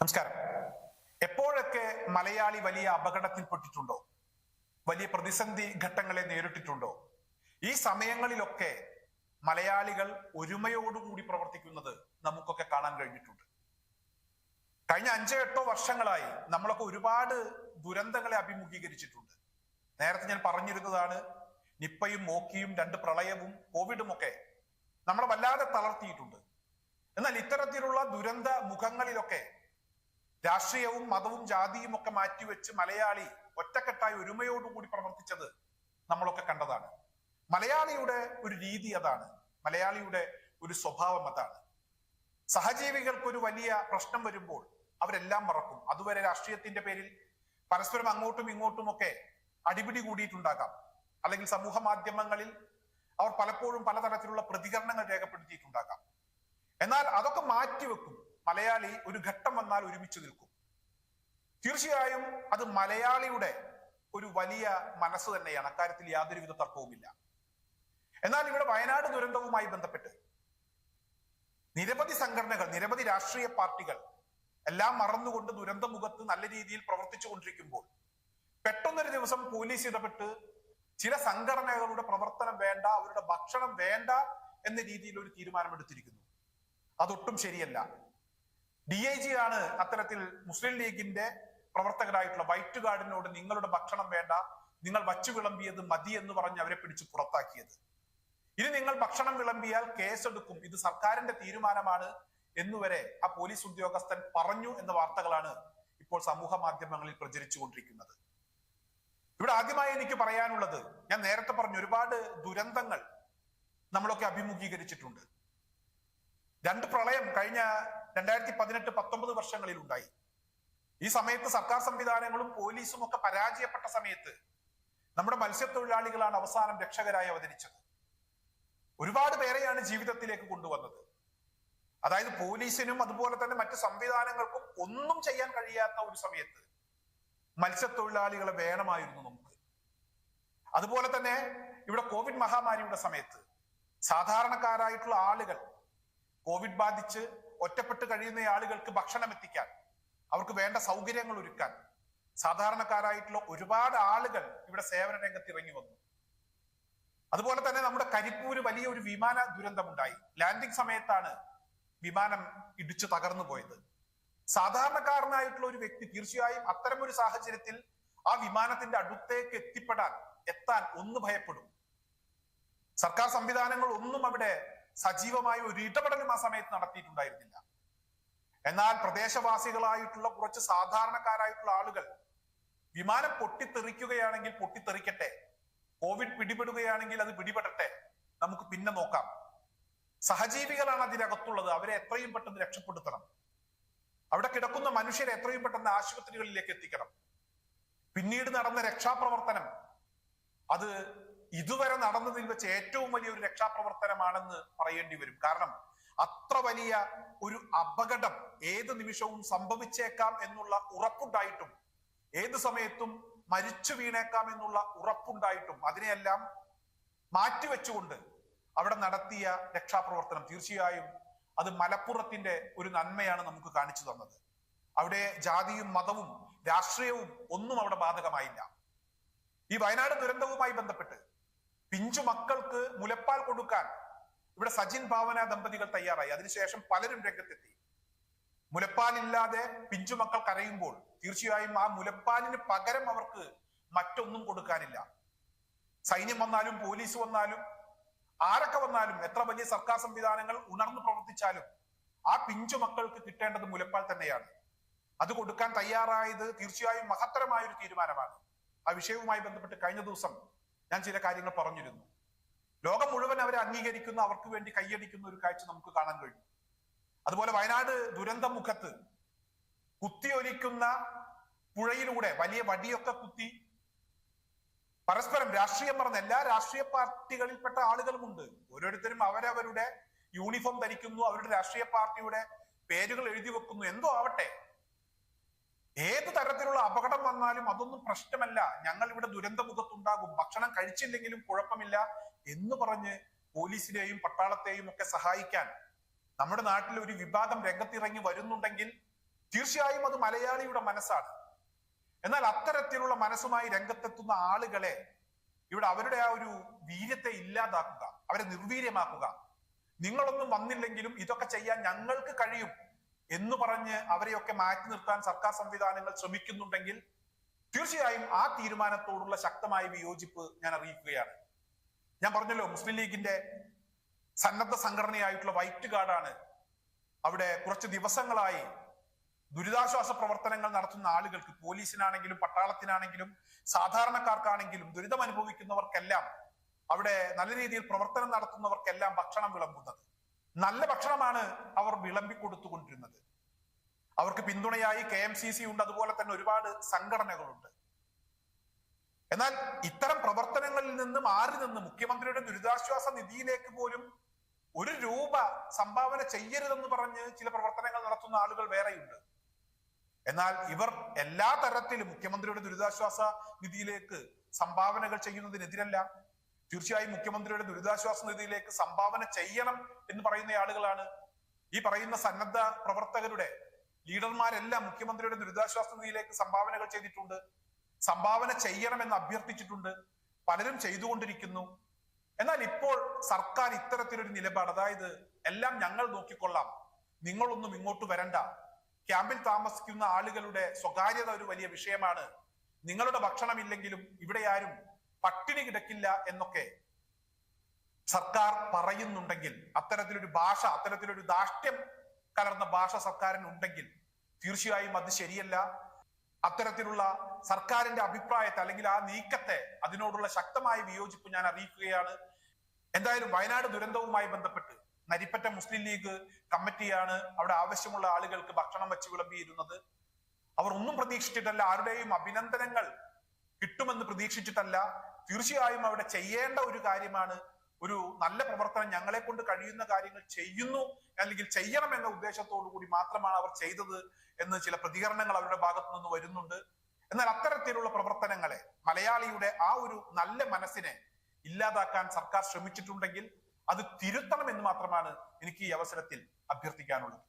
നമസ്കാരം. എപ്പോഴൊക്കെ മലയാളി വലിയ അപകടത്തിൽപ്പെട്ടിട്ടുണ്ടോ വലിയ പ്രതിസന്ധി ഘട്ടങ്ങളെ നേരിട്ടിട്ടുണ്ടോ? ഈ സമയങ്ങളിലൊക്കെ മലയാളികൾ ഒരുമയോടുകൂടി പ്രവർത്തിക്കുന്നത് നമുക്കൊക്കെ കാണാൻ കഴിഞ്ഞിട്ടുണ്ട്. കഴിഞ്ഞ അഞ്ചോ എട്ടോ വർഷങ്ങളായി നമ്മളൊക്കെ ഒരുപാട് ദുരന്തങ്ങളെ അഭിമുഖീകരിച്ചിട്ടുണ്ട്. നേരത്തെ ഞാൻ പറഞ്ഞിരുന്നതാണ് നിപ്പയും മോക്കിയും രണ്ട് പ്രളയവും കോവിഡും ഒക്കെ നമ്മളെ വല്ലാതെ തളർത്തിയിട്ടുണ്ട്. എന്നാൽ ഇത്തരത്തിലുള്ള ദുരന്ത മുഖങ്ങളിലൊക്കെ രാഷ്ട്രീയവും മതവും ജാതിയും ഒക്കെ മാറ്റിവെച്ച് മലയാളി ഒറ്റക്കെട്ടായി ഒരുമയോടുകൂടി പ്രവർത്തിച്ചത് നമ്മളൊക്കെ കണ്ടതാണ്. മലയാളിയുടെ ഒരു രീതി അതാണ്. മലയാളിയുടെ ഒരു സ്വഭാവം അതാണ്. സഹജീവികൾക്ക് ഒരു വലിയ പ്രശ്നം വരുമ്പോൾ അവരെല്ലാം മറക്കും. അതുവരെ രാഷ്ട്രീയത്തിന്റെ പേരിൽ പരസ്പരം അങ്ങോട്ടും ഇങ്ങോട്ടും ഒക്കെ അടിപിടി കൂടിയിട്ടുണ്ടാകാം. അല്ലെങ്കിൽ സമൂഹ മാധ്യമങ്ങളിൽ അവർ പലപ്പോഴും പലതരത്തിലുള്ള പ്രതികരണങ്ങൾ രേഖപ്പെടുത്തിയിട്ടുണ്ടാകാം. എന്നാൽ അതൊക്കെ മാറ്റിവെക്കും. മലയാളി ഒരു ഘട്ടം വന്നാൽ ഒരുമിച്ച് നിൽക്കും. തീർച്ചയായും അത് മലയാളിയുടെ ഒരു വലിയ മനസ്സ് തന്നെയാണ്. അക്കാര്യത്തിൽ യാതൊരുവിധ തർക്കവുമില്ല. എന്നാൽ ഇവിടെ വയനാട് ദുരന്തവുമായി ബന്ധപ്പെട്ട് നിരവധി സംഘടനകൾ നിരവധി രാഷ്ട്രീയ പാർട്ടികൾ എല്ലാം മറന്നുകൊണ്ട് ദുരന്തമുഖത്ത് നല്ല രീതിയിൽ പ്രവർത്തിച്ചു കൊണ്ടിരിക്കുമ്പോൾ പെട്ടെന്നൊരു ദിവസം പോലീസ് ഇടപെട്ട് ചില സംഘടനകളുടെ പ്രവർത്തനം വേണ്ട അവരുടെ ഭക്ഷണം വേണ്ട എന്ന രീതിയിൽ ഒരു തീരുമാനമെടുത്തിരിക്കുന്നു. അതൊട്ടും ശരിയല്ല. ഡി ഐ ജി ആണ് അത്തരത്തിൽ മുസ്ലിം ലീഗിന്റെ പ്രവർത്തകരായിട്ടുള്ള വൈറ്റ് ഗാർഡിനോട് നിങ്ങളുടെ ഭക്ഷണം വേണ്ട നിങ്ങൾ വച്ചു വിളമ്പിയത് മതി എന്ന് പറഞ്ഞ് അവരെ പിടിച്ച് പുറത്താക്കിയത്. ഇനി നിങ്ങൾ ഭക്ഷണം വിളമ്പിയാൽ കേസെടുക്കും. ഇത് സർക്കാരിന്റെ തീരുമാനമാണ് എന്നുവരെ ആ പോലീസ് ഉദ്യോഗസ്ഥൻ പറഞ്ഞു എന്ന വാർത്തകളാണ് ഇപ്പോൾ സമൂഹ മാധ്യമങ്ങളിൽ പ്രചരിച്ചുകൊണ്ടിരിക്കുന്നത്. ഇവിടെ ആദ്യമായി എനിക്ക് പറയാനുള്ളത് ഞാൻ നേരത്തെ പറഞ്ഞു ഒരുപാട് ദുരന്തങ്ങൾ നമ്മളൊക്കെ അഭിമുഖീകരിച്ചിട്ടുണ്ട്. രണ്ട് പ്രളയം കഴിഞ്ഞ രണ്ടായിരത്തി പതിനെട്ട് പത്തൊമ്പത് വർഷങ്ങളിൽ ഉണ്ടായി ഈ സമയത്ത് സർക്കാർ സംവിധാനങ്ങളും പോലീസും ഒക്കെ പരാജയപ്പെട്ട സമയത്ത് നമ്മുടെ മത്സ്യത്തൊഴിലാളികളാണ് അവസാനം രക്ഷകരായി അവതരിച്ചത്. ഒരുപാട് പേരെയാണ് ജീവിതത്തിലേക്ക് കൊണ്ടുവന്നത്. അതായത് പോലീസിനും അതുപോലെ തന്നെ മറ്റു സംവിധാനങ്ങൾക്കും ഒന്നും ചെയ്യാൻ കഴിയാത്ത ഒരു സമയത്ത് മത്സ്യത്തൊഴിലാളികളെ വേണമായിരുന്നു നമുക്ക്. അതുപോലെ തന്നെ ഇവിടെ കോവിഡ് മഹാമാരിയുടെ സമയത്ത് സാധാരണക്കാരായിട്ടുള്ള ആളുകൾ കോവിഡ് ബാധിച്ച് ഒറ്റപ്പെട്ട് കഴിയുന്ന ആളുകൾക്ക് ഭക്ഷണം എത്തിക്കാൻ അവർക്ക് വേണ്ട സൗകര്യങ്ങൾ ഒരുക്കാൻ സാധാരണക്കാരായിട്ടുള്ള ഒരുപാട് ആളുകൾ ഇവിടെ സേവന രംഗത്ത് ഇറങ്ങി വന്നു. അതുപോലെ തന്നെ നമ്മുടെ കരിപ്പൂര് വലിയ ഒരു വിമാന ദുരന്തമുണ്ടായി. ലാൻഡിംഗ് സമയത്താണ് വിമാനം ഇടിച്ചു തകർന്നു പോയത്. സാധാരണക്കാരനായിട്ടുള്ള ഒരു വ്യക്തി തീർച്ചയായും അത്തരം ഒരു സാഹചര്യത്തിൽ ആ വിമാനത്തിന്റെ അടുത്തേക്ക് എത്തിപ്പെടാൻ എത്താൻ ഒന്ന് ഭയപ്പെടും. സർക്കാർ സംവിധാനങ്ങൾ ഒന്നും അവിടെ സജീവമായ ഒരു ഇടപെടലും ആ സമയത്ത് നടത്തിയിട്ടുണ്ടായിരുന്നില്ല. എന്നാൽ പ്രദേശവാസികളായിട്ടുള്ള കുറച്ച് സാധാരണക്കാരായിട്ടുള്ള ആളുകൾ വിമാനം പൊട്ടിത്തെറിക്കുകയാണെങ്കിൽ പൊട്ടിത്തെറിക്കട്ടെ കോവിഡ് പിടിപെടുകയാണെങ്കിൽ അത് പിടിപെടട്ടെ നമുക്ക് പിന്നെ നോക്കാം. സഹജീവികളാണ് അതിനകത്തുള്ളത് അവരെ എത്രയും പെട്ടെന്ന് രക്ഷപ്പെടുത്തണം. അവിടെ കിടക്കുന്ന മനുഷ്യരെ എത്രയും പെട്ടെന്ന് ആശുപത്രികളിലേക്ക് എത്തിക്കണം. പിന്നീട് നടന്ന രക്ഷാപ്രവർത്തനം അത് ഇതുവരെ നടന്നതിൽ വെച്ച് ഏറ്റവും വലിയ ഒരു രക്ഷാപ്രവർത്തനമാണെന്ന് പറയേണ്ടി വരും. കാരണം അത്ര വലിയ ഒരു അപകടം ഏത് നിമിഷവും സംഭവിച്ചേക്കാം എന്നുള്ള ഉറപ്പുണ്ടായിട്ടും ഏത് സമയത്തും മരിച്ചു വീണേക്കാം എന്നുള്ള ഉറപ്പുണ്ടായിട്ടും അതിനെയെല്ലാം മാറ്റിവെച്ചുകൊണ്ട് അവിടെ നടത്തിയ രക്ഷാപ്രവർത്തനം തീർച്ചയായും അത് മലപ്പുറത്തിന്റെ ഒരു നന്മയാണ് നമുക്ക് കാണിച്ചു തന്നത്. അവിടെ ജാതിയും മതവും രാഷ്ട്രീയവും ഒന്നും അവിടെ ബാധകമായില്ല. ഈ വയനാട് ദുരന്തവുമായി ബന്ധപ്പെട്ട് പിഞ്ചു മക്കൾക്ക് മുലപ്പാൽ കൊടുക്കാൻ ഇവിടെ സജിൻ ഭാവന ദമ്പതികൾ തയ്യാറായി. അതിനുശേഷം പലരും രംഗത്തെത്തി. മുലപ്പാലില്ലാതെ പിഞ്ചു മക്കൾ കരയുമ്പോൾ തീർച്ചയായും ആ മുലപ്പാലിന് പകരം അവർക്ക് മറ്റൊന്നും കൊടുക്കാനില്ല. സൈന്യം വന്നാലും പോലീസ് വന്നാലും ആരൊക്കെ വന്നാലും എത്ര വലിയ സർക്കാർ സംവിധാനങ്ങൾ ഉണർന്നു പ്രവർത്തിച്ചാലും ആ പിഞ്ചു മക്കൾക്ക് കിട്ടേണ്ടത് മുലപ്പാൽ തന്നെയാണ്. അത് കൊടുക്കാൻ തയ്യാറായത് തീർച്ചയായും മഹത്തരമായ ഒരു തീരുമാനമാണ്. ആ വിഷയവുമായി ബന്ധപ്പെട്ട് കഴിഞ്ഞ ദിവസം ഞാൻ ചില കാര്യങ്ങൾ പറഞ്ഞിരുന്നു. ലോകം മുഴുവൻ അവരെ അംഗീകരിക്കുന്ന അവർക്ക് വേണ്ടി കൈയടിക്കുന്ന ഒരു കാഴ്ച നമുക്ക് കാണാൻ കഴിഞ്ഞു അതുപോലെ വയനാട് ദുരന്ത മുഖത്ത് കുത്തിയൊലിക്കുന്ന പുഴയിലൂടെ വലിയ വടിയൊക്കെ കുത്തി പരസ്പരം രാഷ്ട്രീയം പറഞ്ഞ എല്ലാ രാഷ്ട്രീയ പാർട്ടികളിൽപ്പെട്ട ആളുകളുമുണ്ട്. ഓരോരുത്തരും അവരവരുടെ യൂണിഫോം ധരിക്കുന്നു അവരുടെ രാഷ്ട്രീയ പാർട്ടിയുടെ പേരുകൾ എഴുതി വെക്കുന്നു. എന്തോ ആവട്ടെ. ഏത് തരത്തിലുള്ള അപകടം വന്നാലും അതൊന്നും പ്രശ്നമല്ല. ഞങ്ങൾ ഇവിടെ ദുരന്തമുഖത്തുണ്ടാകും. ഭക്ഷണം കഴിച്ചില്ലെങ്കിലും കുഴപ്പമില്ല എന്ന് പറഞ്ഞ് പോലീസിനെയും പട്ടാളത്തെയും ഒക്കെ സഹായിക്കാൻ നമ്മുടെ നാട്ടിൽ ഒരു വിഭാഗം രംഗത്തിറങ്ങി വരുന്നുണ്ടെങ്കിൽ തീർച്ചയായും അത് മലയാളിയുടെ മനസ്സാണ്. എന്നാൽ അത്തരത്തിലുള്ള മനസ്സുമായി രംഗത്തെത്തുന്ന ആളുകളെ ഇവിടെ അവരുടെ ആ ഒരു വീര്യത്തെ ഇല്ലാതാക്കുക അവരെ നിർവീര്യമാക്കുക. നിങ്ങളൊന്നും വന്നില്ലെങ്കിലും ഇതൊക്കെ ചെയ്യാൻ ഞങ്ങൾക്ക് കഴിയും. എന്ന് പറഞ്ഞ് അവരെയൊക്കെ മാറ്റി നിർത്താൻ സർക്കാർ സംവിധാനങ്ങൾ ശ്രമിക്കുന്നുണ്ടെങ്കിൽ തീർച്ചയായും ആ തീരുമാനത്തോടുള്ള ശക്തമായ വിയോജിപ്പ് ഞാൻ അറിയിക്കുകയാണ്. ഞാൻ പറഞ്ഞല്ലോ മുസ്ലിം ലീഗിന്റെ സന്നദ്ധ സംഘടനയായിട്ടുള്ള വൈറ്റ് ഗാർഡാണ് അവിടെ കുറച്ച് ദിവസങ്ങളായി ദുരിതാശ്വാസ പ്രവർത്തനങ്ങൾ നടത്തുന്ന ആളുകൾക്ക് പോലീസിനാണെങ്കിലും പട്ടാളത്തിനാണെങ്കിലും സാധാരണക്കാർക്കാണെങ്കിലും ദുരിതം അനുഭവിക്കുന്നവർക്കെല്ലാം അവിടെ നല്ല രീതിയിൽ പ്രവർത്തനം നടത്തുന്നവർക്കെല്ലാം ഭക്ഷണം വിളമ്പുന്നത്. നല്ല ഭക്ഷണമാണ് അവർ വിളമ്പി കൊടുത്തുകൊണ്ടിരുന്നത്. അവർക്ക് പിന്തുണയായി കെ എം സി സി ഉണ്ട് അതുപോലെ തന്നെ ഒരുപാട് സംഘടനകളുണ്ട്. എന്നാൽ ഇത്തരം പ്രവർത്തനങ്ങളിൽ നിന്ന് മാറി നിന്ന് മുഖ്യമന്ത്രിയുടെ ദുരിതാശ്വാസ നിധിയിലേക്ക് പോലും ഒരു രൂപ സംഭാവന ചെയ്യരുതെന്ന് പറഞ്ഞ് ചില പ്രവർത്തനങ്ങൾ നടത്തുന്ന ആളുകൾ വേറെയുണ്ട്. എന്നാൽ ഇവർ എല്ലാ തരത്തിലും മുഖ്യമന്ത്രിയുടെ ദുരിതാശ്വാസ നിധിയിലേക്ക് സംഭാവനകൾ ചെയ്യുന്നതിനെതിരല്ല. തീർച്ചയായും മുഖ്യമന്ത്രിയുടെ ദുരിതാശ്വാസ നിധിയിലേക്ക് സംഭാവന ചെയ്യണം എന്ന് പറയുന്ന ആളുകളാണ്. ഈ പറയുന്ന സന്നദ്ധ പ്രവർത്തകരുടെ ലീഡർമാരെല്ലാം മുഖ്യമന്ത്രിയുടെ ദുരിതാശ്വാസ നിധിയിലേക്ക് സംഭാവനകൾ ചെയ്തിട്ടുണ്ട്. സംഭാവന ചെയ്യണമെന്ന് അഭ്യർത്ഥിച്ചിട്ടുണ്ട്. പലരും ചെയ്തുകൊണ്ടിരിക്കുന്നു. എന്നാൽ ഇപ്പോൾ സർക്കാർ ഇത്തരത്തിലൊരു നിലപാട് അതായത് എല്ലാം ഞങ്ങൾ നോക്കിക്കൊള്ളാം നിങ്ങളൊന്നും ഇങ്ങോട്ട് വരണ്ട ക്യാമ്പിൽ താമസിക്കുന്ന ആളുകളുടെ സ്വകാര്യത ഒരു വലിയ വിഷയമാണ്. നിങ്ങളുടെ ഭക്ഷണമില്ലെങ്കിലും ഇവിടെ ആരും പട്ടിണി കിടക്കില്ല എന്നൊക്കെ സർക്കാർ പറയുന്നുണ്ടെങ്കിൽ അത്തരത്തിലൊരു ഭാഷ അത്തരത്തിലൊരു ദാഷ്ട്യം കലർന്ന ഭാഷ സർക്കാരിന് ഉണ്ടെങ്കിൽ തീർച്ചയായും അത് ശരിയല്ല. അത്തരത്തിലുള്ള സർക്കാരിന്റെ അഭിപ്രായത്തെ അല്ലെങ്കിൽ ആ നീക്കത്തെ അതിനോടുള്ള ശക്തമായ വിയോജിപ്പ് ഞാൻ അറിയിക്കുകയാണ്. എന്തായാലും വയനാട് ദുരന്തവുമായി ബന്ധപ്പെട്ട് നരിപ്പറ്റ മുസ്ലിം ലീഗ് കമ്മിറ്റിയാണ് അവിടെ ആവശ്യമുള്ള ആളുകൾക്ക് ഭക്ഷണം വെച്ച് വിളമ്പിയിരുന്നത്. അവർ ഒന്നും പ്രതീക്ഷിച്ചിട്ടല്ല ആരുടെയും അഭിനന്ദനങ്ങൾ കിട്ടുമെന്ന് പ്രതീക്ഷിച്ചിട്ടല്ല. തീർച്ചയായും അവിടെ ചെയ്യേണ്ട ഒരു കാര്യമാണ് ഒരു നല്ല പ്രവർത്തനം ഞങ്ങളെ കൊണ്ട് കഴിയുന്ന കാര്യങ്ങൾ ചെയ്യുന്നു അല്ലെങ്കിൽ ചെയ്യണം എന്ന ഉദ്ദേശത്തോടു കൂടി മാത്രമാണ് അവർ ചെയ്തത് എന്ന് ചില പ്രതികരണങ്ങൾ അവരുടെ ഭാഗത്തു നിന്ന് വരുന്നുണ്ട്. എന്നാൽ അത്തരത്തിലുള്ള പ്രവർത്തനങ്ങളെ മലയാളിയുടെ ആ ഒരു നല്ല മനസ്സിനെ ഇല്ലാതാക്കാൻ സർക്കാർ ശ്രമിച്ചിട്ടുണ്ടെങ്കിൽ അത് തിരുത്തണം എന്ന് മാത്രമാണ് എനിക്ക് ഈ അവസരത്തിൽ അഭ്യർത്ഥിക്കാനുള്ളത്.